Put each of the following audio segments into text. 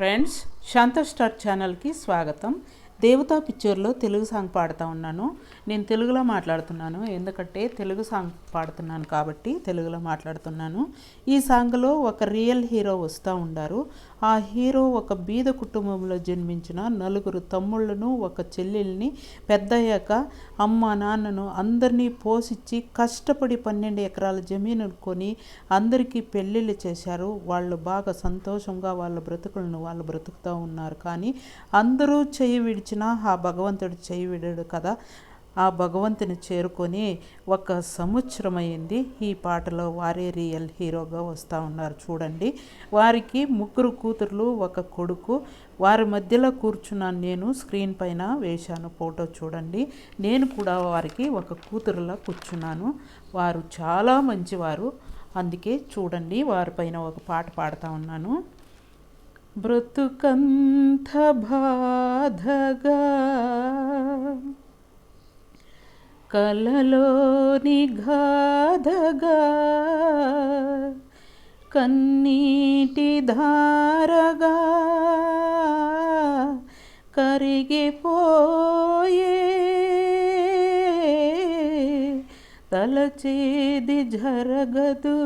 Friends శాంత star ఛానల్కి స్వాగతం దేవతా పిక్చర్లో తెలుగు సాంగ్ పాడుతూ ఉన్నాను. నేను తెలుగులో మాట్లాడుతున్నాను. ఎందుకంటే తెలుగు సాంగ్ పాడుతున్నాను కాబట్టి తెలుగులో మాట్లాడుతున్నాను. ఈ సాంగ్లో ఒక రియల్ హీరో వస్తూ ఉండారు. ఆ హీరో ఒక బీద కుటుంబంలో జన్మించిన నలుగురు తమ్ముళ్ళను ఒక చెల్లెల్ని పెద్దయ్యాక అమ్మ నాన్నను అందరినీ పోషించి కష్టపడి పన్నెండు ఎకరాల జమీను కొని అందరికీ పెళ్ళిళ్ళు చేశారు. వాళ్ళు బాగా సంతోషంగా వాళ్ళ బ్రతుకులను వాళ్ళు బ్రతుకుతూ ఉన్నారు. కానీ అందరూ చేయి విడిచి వచ్చినా ఆ భగవంతుడు చేయి విడడు కదా. ఆ భగవంతుని చేరుకొని ఒక సంవత్సరం అయింది ఈ పాటలో వారే రియల్ హీరోగా వస్తూ ఉన్నారు చూడండి. వారికి ముగ్గురు కూతుర్లు ఒక కొడుకు. వారి మధ్యలో కూర్చున్నాను నేను స్క్రీన్ పైన వేశాను ఫోటో చూడండి. నేను కూడా వారికి ఒక కూతురులా కూర్చున్నాను. వారు చాలా మంచివారు. అందుకే చూడండి వారిపైన ఒక పాట పాడుతూ ఉన్నాను. బ్రతుకంత బాధగా కలలోని గాధగా కన్నీటి ధారగా కరిగిపోయే తలచేది జరగదు.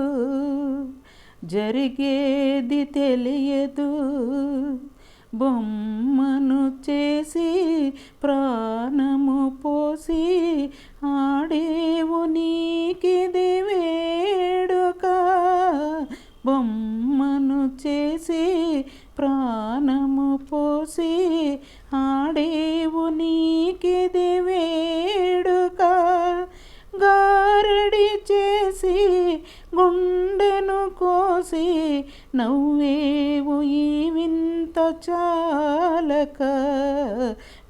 జరిగేది తెలియదు. బొమ్మను చేసి ప్రాణము పోసి ఆడేవు నీకిది వేడుక. బొమ్మను చేసి ప్రాణము పోసి ఆడేవు నీకిది వేడుక. గారడి చేసి గుండెను కోసి నవ్వేవు ఈ వింత చాలక.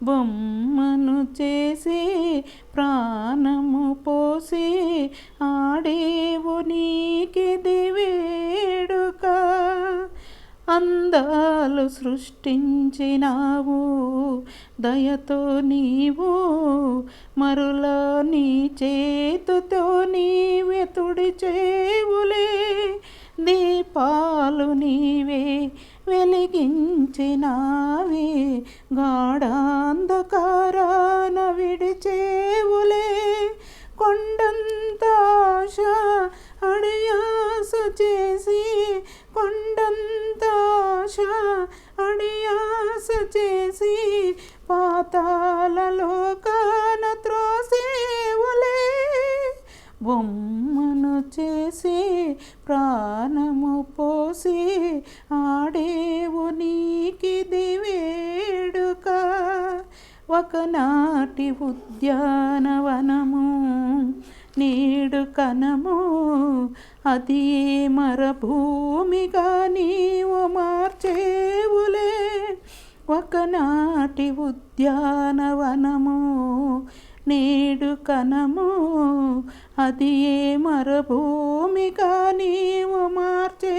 బొమ్మను చేసి ప్రాణము పోసి ఆడేవు నీకిది వేడుక అందాలు సృష్టించినావు. దయతో నీవు మరులా నీ చేతుతో నీవే తుడిచేవులే దీపాలు నీవే వెలిగించినావే. గాఢాంధకారాన విడిచేవులే కొండంతాశ అడియాస చేసి కొండంత అడియాస చేసి పాతాలలోకాన త్రోసేవులే బొమ్మను చేసి ప్రాణము పోసి ఆడేవు నీకిది వేడుక ఒకనాటి ఉద్యానవనము నేడు కనము అది మరభూమిగా నీవు మార్చేవులే. ఒకనాటి ఉద్యానవనము నేడు కనము అది మరభూమిగా నీవు మార్చే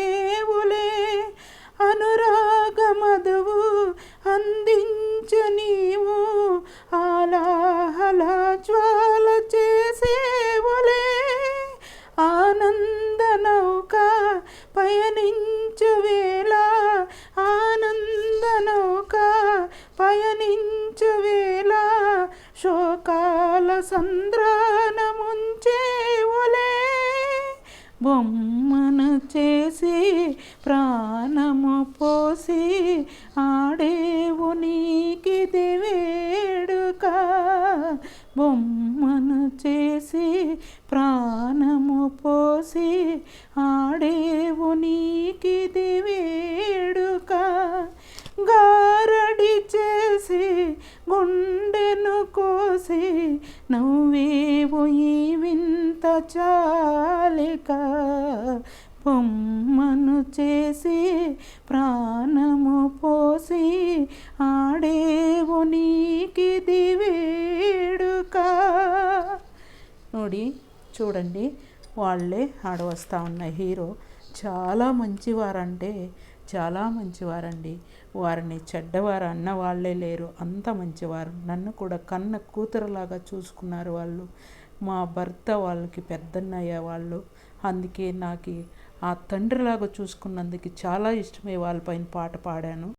పయనించు వేళ శోకాల సంద్రాన ముంచేవులే బొమ్మను చేసి ప్రాణము పోసి ఆడేవు నీకిది వేడుక బొమ్మను చేసి ప్రాణము పోసి ఆడేవు నీకిది వేడుక నవ్వేవు ఈ వింత చాలిక బొమ్మను చేసి ప్రాణము పోసి ఆడేవో నీకిది వేడుక నోడి చూడండి వాళ్ళే ఆడవస్తూ ఉన్న హీరో. చాలా మంచివారంటే చాలా మంచివారండి. వారిని చెడ్డవారు అన్న వాళ్ళే లేరు. అంత మంచివారు. నన్ను కూడా కన్న కూతురులాగా చూసుకున్నారు వాళ్ళు. మా భర్త వాళ్ళకి పెద్దన్నయ్య వాళ్ళు. అందుకే నాకు ఆ తండ్రిలాగా చూసుకున్నందుకు చాలా ఇష్టమే. వాళ్ళపైన పాట పాడాను.